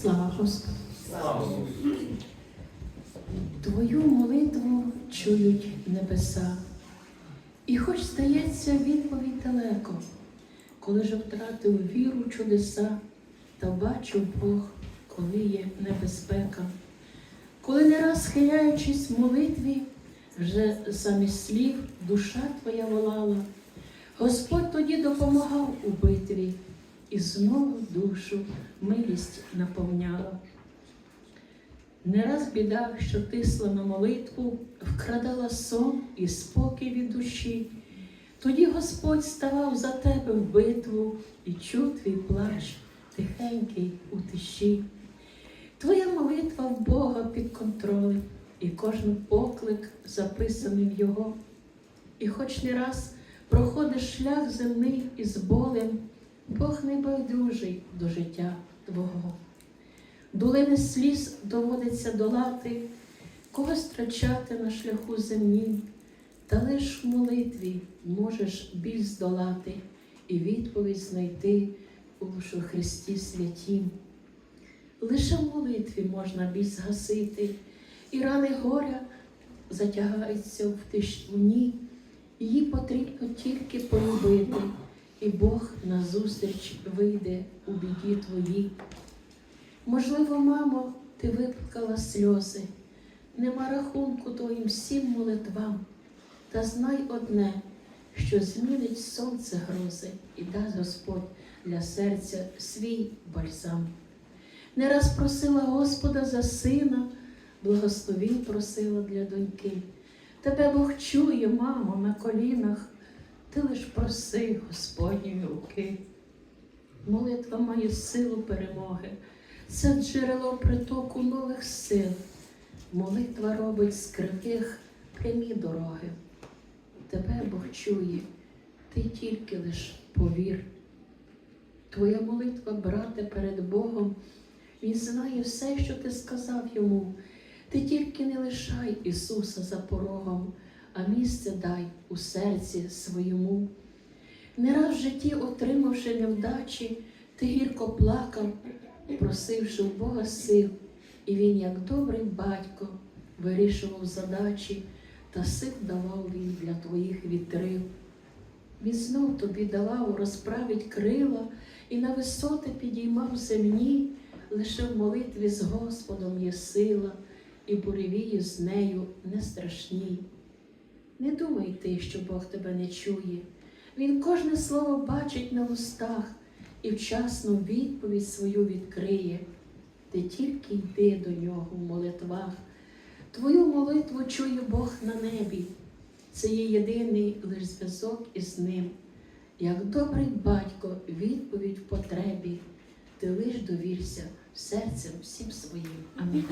Слава Господу! Слава. Твою молитву чують небеса. І хоч здається відповідь далеко, коли же втратив віру чудеса, та бачив Бог, коли є небезпека. Коли не раз схиляючись в молитві, вже замість слів душа твоя волала, Господь тоді допомагав у битві і знову душу милість наповняла. Не раз біда, що тисла на молитву, вкрадала сон і спокій від душі. Тоді Господь ставав за тебе в битву і чув твій плач тихенький у тиші. Твоя молитва в Бога під контролем, і кожен поклик записаний в Його. І хоч не раз проходиш шлях земний із болем, Бог не байдужий до життя Твого. Долини сліз доводиться долати, когось втрачати на шляху земнім, та лиш в молитві можеш біль здолати і відповідь знайти у що Христі святім. Лише в молитві можна біль згасити, і рани горя затягаються в тишині, її потрібно тільки полюбити, і Бог назустріч вийде у біді твоїй. Можливо, мамо, ти виплакала сльози, нема рахунку твоїм всім молитвам, та знай одне, що змінить сонце грози і дасть Господь для серця свій бальзам. Не раз просила Господа за сина, благословінь просила для доньки. Тебе Бог чує, мамо, на колінах, ти лиш проси Господньої руки. Молитва має силу перемоги. Це джерело притоку нових сил. Молитва робить з кривих прямі дороги. Тебе Бог чує, ти тільки лиш повір. Твоя молитва, брате, перед Богом, Він знає все, що ти сказав йому. Ти тільки не лишай Ісуса за порогом, а місце дай у серці своєму. Не раз в житті, отримавши невдачі, ти гірко плакав, просивши у Бога сил, і Він, як добрий батько, вирішував задачі, та сил давав він для твоїх вітрил. Він знов тобі давав розправить крила і на висоти підіймав земні, лише в молитві з Господом є сила, і буревії з нею не страшні. Не думай ти, що Бог тебе не чує. Він кожне слово бачить на устах і вчасно відповідь свою відкриє. Ти тільки йди до нього в молитвах. Твою молитву чує Бог на небі. Це є єдиний лиш зв'язок із ним. Як добрий батько, відповідь в потребі, ти лиш довірся серцем всім своїм. Амінь.